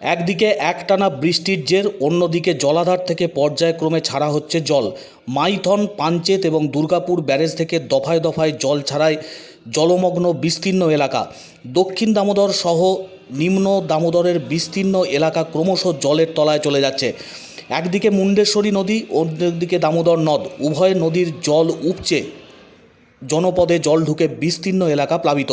একদিকে একটানা বৃষ্টির জের, অন্যদিকে জলাধার থেকে পর্যায়ক্রমে ছাড়া হচ্ছে জল। মাইথন পাঞ্চেত এবং দুর্গাপুর ব্যারেজ থেকে দফায় দফায় জল ছাড়ায় জলমগ্ন বিস্তীর্ণ এলাকা। দক্ষিণ দামোদর সহ নিম্ন দামোদরের বিস্তীর্ণ এলাকা ক্রমশ জলের তলায় চলে যাচ্ছে। একদিকে মুন্ডেশ্বরী নদী, অন্যদিকে দামোদর নদ। উভয় নদীর জল উপচে জনপদে জল ঢুকে বিস্তীর্ণ এলাকা প্লাবিত।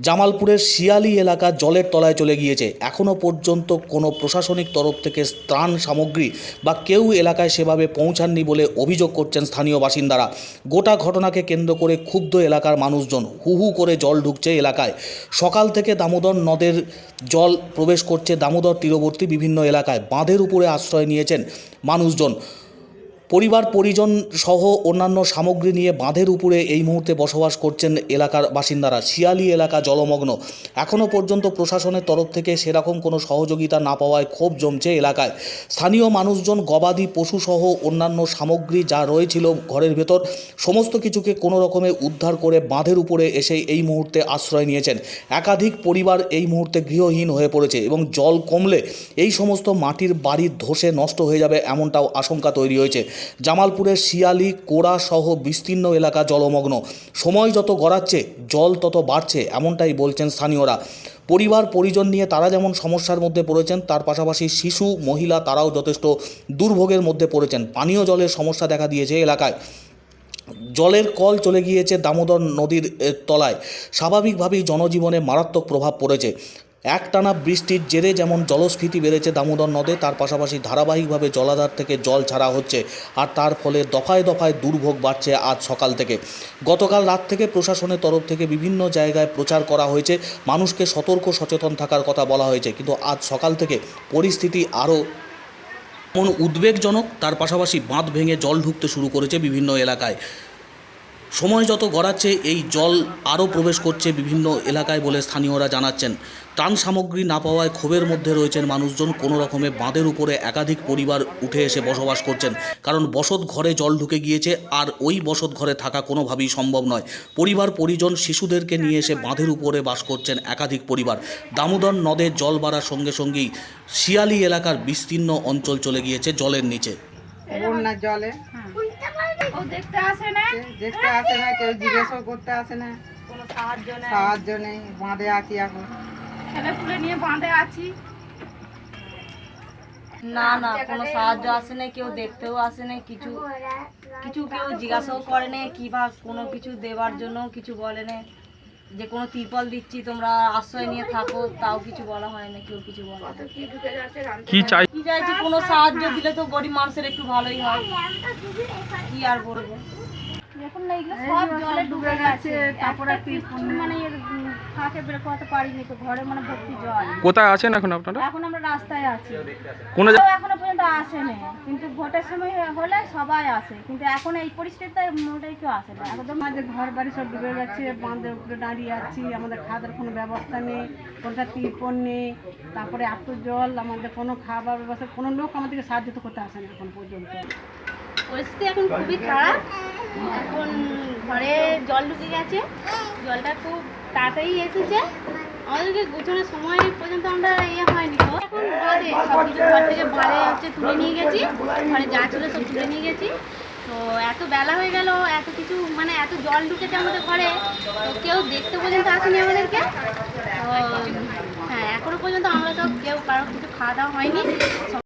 জামালপুরের শিয়ালি এলাকা জলের তলায় চলে গিয়েছে। এখনও পর্যন্ত কোনো প্রশাসনিক তরফ থেকে ত্রাণ সামগ্রী বা কেউ এলাকায় সেভাবে পৌঁছাননি বলে অভিযোগ করছেন স্থানীয় বাসিন্দারা। গোটা ঘটনাকে কেন্দ্র করে ক্ষুব্ধ এলাকার মানুষজন হু হু করে জল ঢুকছে এলাকায়। সকাল থেকে দামোদর নদের জল প্রবেশ করছে দামোদর তীরবর্তী বিভিন্ন এলাকায়। বাঁধের উপরে আশ্রয় নিয়েছেন মানুষজন। পরিবার, পরিজন সহ অন্যান্য সামগ্রী নিয়ে বাঁধের উপরে এই মুহূর্তে বসবাস করছেন এলাকার বাসিন্দারা। শিয়ালি এলাকা জলমগ্ন। এখনও পর্যন্ত প্রশাসনের তরফ থেকে সেরকম কোনো সহযোগিতা না পাওয়ায় ক্ষোভ জমছে এলাকায়। স্থানীয় মানুষজন, গবাদি পশুসহ অন্যান্য সামগ্রী যা রয়েছিল ঘরের ভেতর, সমস্ত কিছুকে কোনো রকমে উদ্ধার করে বাঁধের উপরে এসে এই মুহূর্তে আশ্রয় নিয়েছেন। একাধিক পরিবার এই মুহূর্তে গৃহহীন হয়ে পড়েছে এবং জল কমলে এই সমস্ত মাটির বাড়ি ধসে নষ্ট হয়ে যাবে এমনটাও আশঙ্কা তৈরি হয়েছে। জামালপুরের শিয়ালি, কোড়া সহ বিস্তীর্ণ এলাকা জলমগ্ন। সময় যত গড়াচ্ছে, জল তত বাড়ছে, এমনটাই বলছেন স্থানীয়রা। পরিবার, পরিজন নিয়ে তারা যেমন সমস্যার মধ্যে পড়েছেন, তার পাশাপাশি শিশু, মহিলা তারাও যথেষ্ট দুর্ভোগের মধ্যে পড়েছেন। পানীয় জলের সমস্যা দেখা দিয়েছে এলাকায়। জলের কল চলে গিয়েছে দামোদর নদীর তলায়। স্বাভাবিকভাবেই জনজীবনে মারাত্মক প্রভাব পড়েছে। একটানা বৃষ্টির জেরে যেমন জলস্ফীতি বেড়েছে দামোদর নদে, তার পাশাপাশি ধারাবাহিকভাবে জলাধার থেকে জল ছাড়া হচ্ছে আর তার ফলে দফায় দফায় দুর্ভোগ বাড়ছে আজ সকাল থেকে। গতকাল রাত থেকে প্রশাসনের তরফ থেকে বিভিন্ন জায়গায় প্রচার করা হয়েছে। মানুষকে সতর্ক সচেতন থাকার কথা বলা হয়েছে, কিন্তু আজ সকাল থেকে পরিস্থিতি আরও এমন উদ্বেগজনক, তার পাশাপাশি বাঁধ ভেঙে জল ঢুকতে শুরু করেছে বিভিন্ন এলাকায়। সময় যত গড়াচ্ছে এই জল আরও প্রবেশ করছে বিভিন্ন এলাকায় বলে স্থানীয়রা জানাচ্ছেন। ত্রাণ সামগ্রী না পাওয়ায় ক্ষোভের মধ্যে রয়েছেন মানুষজন কোনো রকমে বাঁধের উপরে একাধিক পরিবার উঠে এসে বসবাস করছেন। কারণ বসত ঘরে জল ঢুকে গিয়েছে আর ওই বসত ঘরে থাকা কোনোভাবেই সম্ভব নয়। পরিবার পরিজন শিশুদেরকে নিয়ে এসে বাঁধের উপরে বাস করছেন একাধিক পরিবার। দামোদর নদে জল বাড়ার সঙ্গে সঙ্গেই শিয়ালি এলাকার বিস্তীর্ণ অঞ্চল চলে গিয়েছে জলের নিচে। বন্যা জলে। ও দেখতে আসে না? দেখতে আসে না কেউ জিজ্ঞেসও করতে আসে না। কোনো সাহায্য নেই। সাহায্য নেই বাঁধে আছি এখন। ছেলে পুলে নিয়ে বাঁধে আছি। না না কোনো সাহায্য আসে না কেউ দেখতেও আসে না কিছু কিছু কেউ জিজ্ঞাসাও করে না কি বা কোনো কিছু দেবার জন্য কিছু বলে না যে কোনো তিরপল দিচ্ছি তোমরা আশ্রয় নিয়ে থাকো তাও কিছু বলা হয় না কেউ কিছু বলা কি চাই? কি চাইছি? কোনো সাহায্য দিলে তো গরিব মানুষের একটু ভালোই হয়। কি আর বলব? এখন না এগুলো সব জলে ডুবে গেছে তারপরে মানে ফাঁকে বের করতে পারিনি তো ঘরে মানে ভর্তি জল। কোথায় আছেন এখন আপনারা? এখন আমরা রাস্তায় আছি। কোনো কেউ এখনও পর্যন্ত আসেনি কিন্তু ভোটের সময় হলে সবাই আসে। কিন্তু এখন এই পরিস্থিতিতে মোটেই কেউ আসে না। একদম আমাদের ঘর বাড়ি সব ডুবে গেছে বাঁধের উপরে দাঁড়িয়ে আছি আমাদের খাওয়ার কোনো ব্যবস্থা নেই কোনটা তিরপল নেই তারপরে এত জল আমাদের কোনো খাবার ব্যবস্থা কোনো লোক আমাদেরকে সাহায্য তো করতে আসে না এখন পর্যন্ত। পরিস্থিতি এখন খুবই খারাপ। এখন ঘরে জল ঢুকে গেছে। জলটা খুব তাড়াতাড়ি এসেছে। আমাদেরকে গোছানোর সময় পর্যন্ত আমরা ইয়ে হয়নি তো। এখন বাদে সব কিছু ঘর থেকে বাড়ে হচ্ছে তুলে নিয়ে গেছি। ঘরে যা ছিল সব তুলে নিয়ে গেছি। তো এত বেলা হয়ে গেল, এত কিছু মানে এত জল ঢুকেছে আমাদের ঘরে। তো কেউ দেখতে পর্যন্ত আসেনি আমাদেরকে। তো হ্যাঁ এখনও পর্যন্ত আমরা সব কেউ কারও কিছু খাওয়া দাওয়া হয়নি।